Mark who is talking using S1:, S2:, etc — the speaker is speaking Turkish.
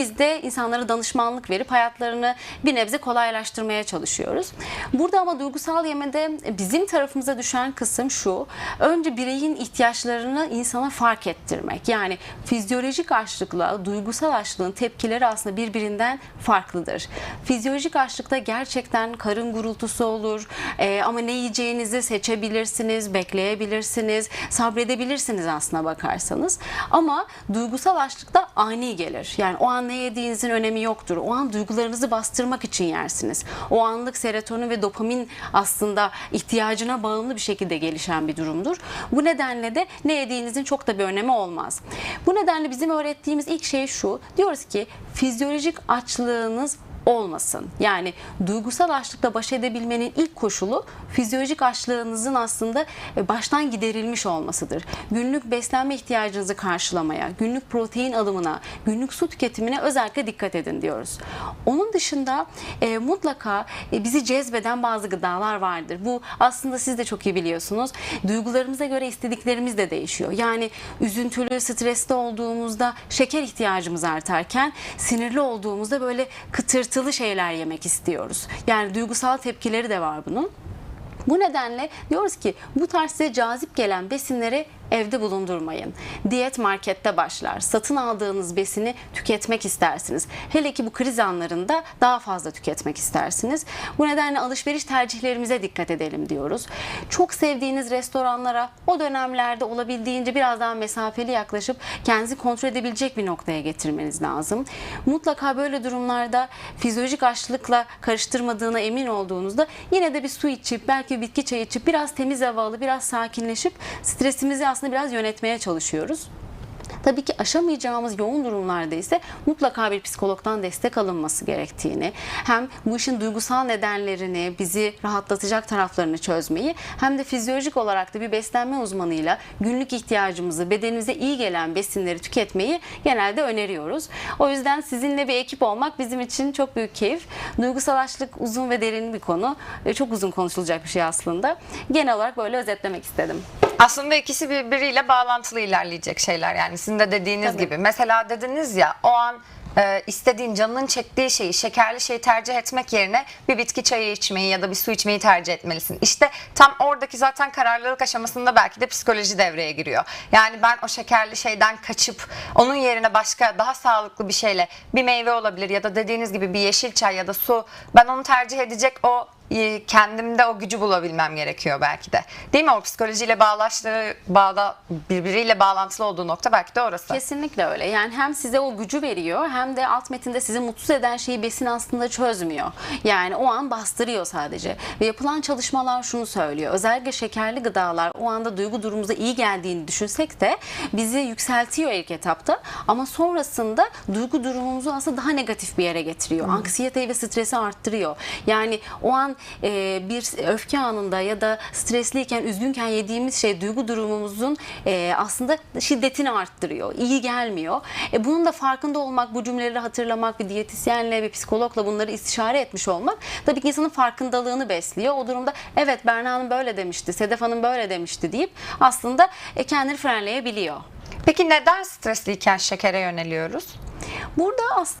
S1: Biz de insanlara danışmanlık verip hayatlarını bir nebze kolaylaştırmaya çalışıyoruz. Burada ama duygusal yemede bizim tarafımıza düşen kısım şu. Önce bireyin ihtiyaçlarını insana fark ettirmek. Yani fizyolojik açlıkla duygusal açlığın tepkileri aslında birbirinden farklıdır. Fizyolojik açlıkta gerçekten karın gurultusu olur Ee, ama ne yiyeceğinizi seçebilirsiniz, bekleyebilirsiniz, sabredebilirsiniz aslına bakarsanız. Ama duygusal açlıkta ani gelir. Yani o an ne yediğinizin önemi yoktur. O an duygularınızı bastırmak için yersiniz. O anlık serotonin ve dopamin aslında ihtiyacına bağımlı bir şekilde gelişen bir durumdur. Bu nedenle de ne yediğinizin çok da bir önemi olmaz. Bu nedenle bizim öğrettiğimiz ilk şey şu. Diyoruz ki fizyolojik açlığınız olmasın. Yani duygusal açlıkla baş edebilmenin ilk koşulu fizyolojik açlığınızın aslında e, baştan giderilmiş olmasıdır. Günlük beslenme ihtiyacınızı karşılamaya, günlük protein alımına, günlük su tüketimine özellikle dikkat edin diyoruz. Onun dışında e, mutlaka e, bizi cezbeden bazı gıdalar vardır. Bu aslında siz de çok iyi biliyorsunuz. Duygularımıza göre istediklerimiz de değişiyor. Yani üzüntülü, stresli olduğumuzda şeker ihtiyacımız artarken sinirli olduğumuzda böyle kıtırtılı şeyler yemek istiyoruz. Yani duygusal tepkileri de var bunun. Bu nedenle diyoruz ki bu tarz size cazip gelen besinleri evde bulundurmayın. Diyet markette başlar. Satın aldığınız besini tüketmek istersiniz. Hele ki bu kriz anlarında daha fazla tüketmek istersiniz. Bu nedenle alışveriş tercihlerimize dikkat edelim diyoruz. Çok sevdiğiniz restoranlara o dönemlerde olabildiğince biraz daha mesafeli yaklaşıp kendinizi kontrol edebilecek bir noktaya getirmeniz lazım. Mutlaka böyle durumlarda fizyolojik açlıkla karıştırmadığına emin olduğunuzda yine de bir su içip belki bitki çayı içip biraz temiz hava alıp biraz sakinleşip stresimizi aslında biraz yönetmeye çalışıyoruz. Tabii ki aşamayacağımız yoğun durumlarda ise mutlaka bir psikologdan destek alınması gerektiğini, hem bu işin duygusal nedenlerini, bizi rahatlatacak taraflarını çözmeyi, hem de fizyolojik olarak da bir beslenme uzmanıyla günlük ihtiyacımızı, bedenimize iyi gelen besinleri tüketmeyi genelde öneriyoruz. O yüzden sizinle bir ekip olmak bizim için çok büyük keyif. Duygusal açlık uzun ve derin bir konu. Çok uzun konuşulacak bir şey aslında. Genel olarak böyle özetlemek istedim.
S2: Aslında ikisi birbiriyle bağlantılı ilerleyecek şeyler yani sizin de dediğiniz
S1: Tabii.
S2: gibi. Mesela dediniz ya o an e, istediğin canının çektiği şeyi şekerli şeyi tercih etmek yerine bir bitki çayı içmeyi ya da bir su içmeyi tercih etmelisin. İşte tam oradaki zaten kararlılık aşamasında belki de psikoloji devreye giriyor. Yani ben o şekerli şeyden kaçıp onun yerine başka daha sağlıklı bir şeyle bir meyve olabilir ya da dediğiniz gibi bir yeşil çay ya da su ben onu tercih edecek o kendimde o gücü bulabilmem gerekiyor belki de. Değil mi? O psikolojiyle bağlaştığı, bağda birbiriyle bağlantılı olduğu nokta belki de orası.
S1: Kesinlikle öyle. Yani hem size o gücü veriyor hem de alt metinde sizi mutsuz eden şeyi besin aslında çözmüyor. Yani o an bastırıyor sadece. Ve yapılan çalışmalar şunu söylüyor. Özellikle şekerli gıdalar o anda duygu durumumuza iyi geldiğini düşünsek de bizi yükseltiyor ilk etapta. Ama sonrasında duygu durumumuzu aslında daha negatif bir yere getiriyor. Anksiyeteyi ve stresi arttırıyor. Yani o an e, bir öfke anında ya da stresliyken, üzgünken yediğimiz şey duygu durumumuzun e, aslında şiddetini arttırıyor. İyi gelmiyor. E, bunun da farkında olmak, bu cümleleri hatırlamak, bir diyetisyenle, bir psikologla bunları istişare etmiş olmak tabii ki insanın farkındalığını besliyor. O durumda evet Berna Hanım böyle demişti, Sedef Hanım böyle demişti deyip aslında e, kendini frenleyebiliyor.
S2: Peki neden stresliyken şekere yöneliyoruz?
S1: Burada aslında